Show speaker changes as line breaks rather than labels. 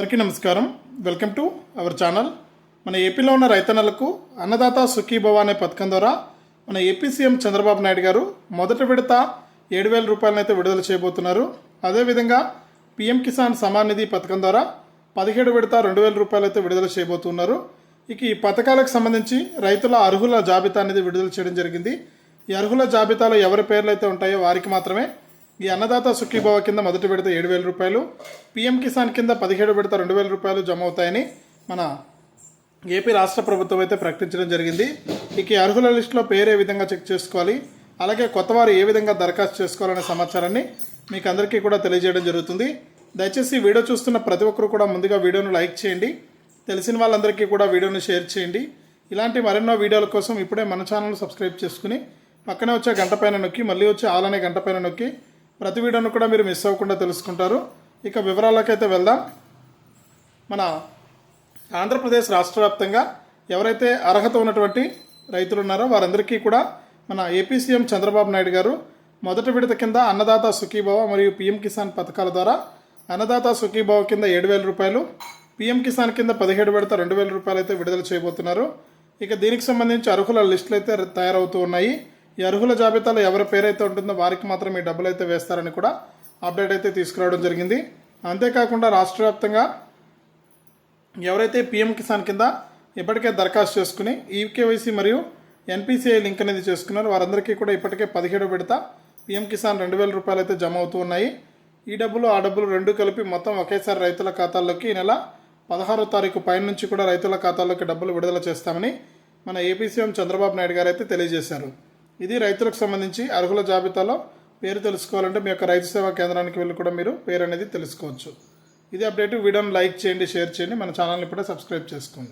అందరికీ నమస్కారం. Welcome to our channel. మన ఏపీలో ఉన్న రైతన్నలకు అన్నదాత సుఖీభవ అనే పథకం ద్వారా మన ఏపీ సీఎం చంద్రబాబు నాయుడు గారు మొదటి విడత ఏడు వేల రూపాయలను అయితే విడుదల చేయబోతున్నారు. అదేవిధంగా పీఎం కిసాన్ సమాన్ నిధి పథకం ద్వారా పదిహేడు విడత రెండు వేల రూపాయలు అయితే విడుదల చేయబోతున్నారు. ఇక ఈ పథకాలకు సంబంధించి రైతుల అర్హుల జాబితా అనేది విడుదల చేయడం జరిగింది. ఈ అర్హుల జాబితాలో ఎవరి పేర్లు అయితే ఉంటాయో వారికి మాత్రమే ఈ అన్నదాత సుఖీభావ కింద మొదటి విడత ఏడు వేల రూపాయలు పీఎం కిసాన్ కింద పదిహేడు విడత రెండు వేల రూపాయలు జమ అవుతాయని మన ఏపీ రాష్ట్ర ప్రభుత్వం అయితే ప్రకటించడం జరిగింది. ఇక అర్హుల లిస్టులో పేరు ఏ విధంగా చెక్ చేసుకోవాలి? అలాగే కొత్తవారు ఏ విధంగా దరఖాస్తు చేసుకోవాలనే సమాచారాన్ని మీకు అందరికీ కూడా తెలియజేయడం జరుగుతుంది. దయచేసి వీడియో చూస్తున్న ప్రతి ఒక్కరు కూడా ముందుగా వీడియోను లైక్ చేయండి. తెలిసిన వాళ్ళందరికీ కూడా వీడియోను షేర్ చేయండి. ఇలాంటి మరెన్నో వీడియోల కోసం ఇప్పుడే మన ఛానల్ సబ్స్క్రైబ్ చేసుకుని పక్కనే వచ్చే గంట పైన నొక్కి మళ్ళీ వచ్చే ఆలనే గంట పైన నొక్కి ప్రతి వీడియోను కూడా మీరు మిస్ అవ్వకుండా తెలుసుకుంటారు. ఇక వివరాలకైతే వెళ్దాం. మన ఆంధ్రప్రదేశ్ రాష్ట్ర వ్యాప్తంగా ఎవరైతే అర్హత ఉన్నటువంటి రైతులు ఉన్నారో వారందరికీ కూడా మన ఏపీ సీఎం చంద్రబాబు నాయుడు గారు మొదటి విడత కింద అన్నదాత సుఖీభవ మరియు పీఎం కిసాన్ పథకాల ద్వారా అన్నదాత సుఖీభవ కింద ఏడు వేల రూపాయలు పీఎం కిసాన్ కింద పదిహేడు విడత రెండు వేల రూపాయలు అయితే విడుదల చేయబోతున్నారు. ఇక దీనికి సంబంధించి అర్హుల లిస్టులు అయితే తయారవుతూ ఉన్నాయి. ఈ అర్హుల జాబితాలో ఎవరి పేరైతే ఉంటుందో వారికి మాత్రం ఈ డబ్బులు అయితే వేస్తారని కూడా అప్డేట్ అయితే తీసుకురావడం జరిగింది. అంతేకాకుండా రాష్ట్ర వ్యాప్తంగా ఎవరైతే పీఎం కిసాన్ కింద ఇప్పటికే దరఖాస్తు చేసుకుని ఈకేవైసీ మరియు ఎన్పిసిఐ లింక్ అనేది చేసుకున్నారు వారందరికీ కూడా ఇప్పటికే పదిహేడు విడత పీఎం కిసాన్ రెండు వేల రూపాయలు అయితే జమ అవుతూ ఉన్నాయి. ఈ డబ్బులు ఆ డబ్బులు రెండు కలిపి మొత్తం ఒకేసారి రైతుల ఖాతాల్లోకి ఈ నెల పదహారో తారీఖు పైన నుంచి కూడా రైతుల ఖాతాల్లోకి డబ్బులు విడుదల చేస్తామని మన ఏపీ సీఎం చంద్రబాబు నాయుడు గారు అయితే తెలియజేశారు. ఇది రైతులకు సంబంధించి అర్హుల జాబితాలో పేరు తెలుసుకోవాలంటే మీ యొక్క రైతు సేవా కేంద్రానికి వెళ్ళి కూడా మీరు పేరు అనేది తెలుసుకోవచ్చు. ఇది అప్డేట్. వీడియోని లైక్ చేయండి షేర్ చేయండి. మన ఛానల్ని ఇప్పుడే సబ్స్క్రైబ్ చేసుకోండి.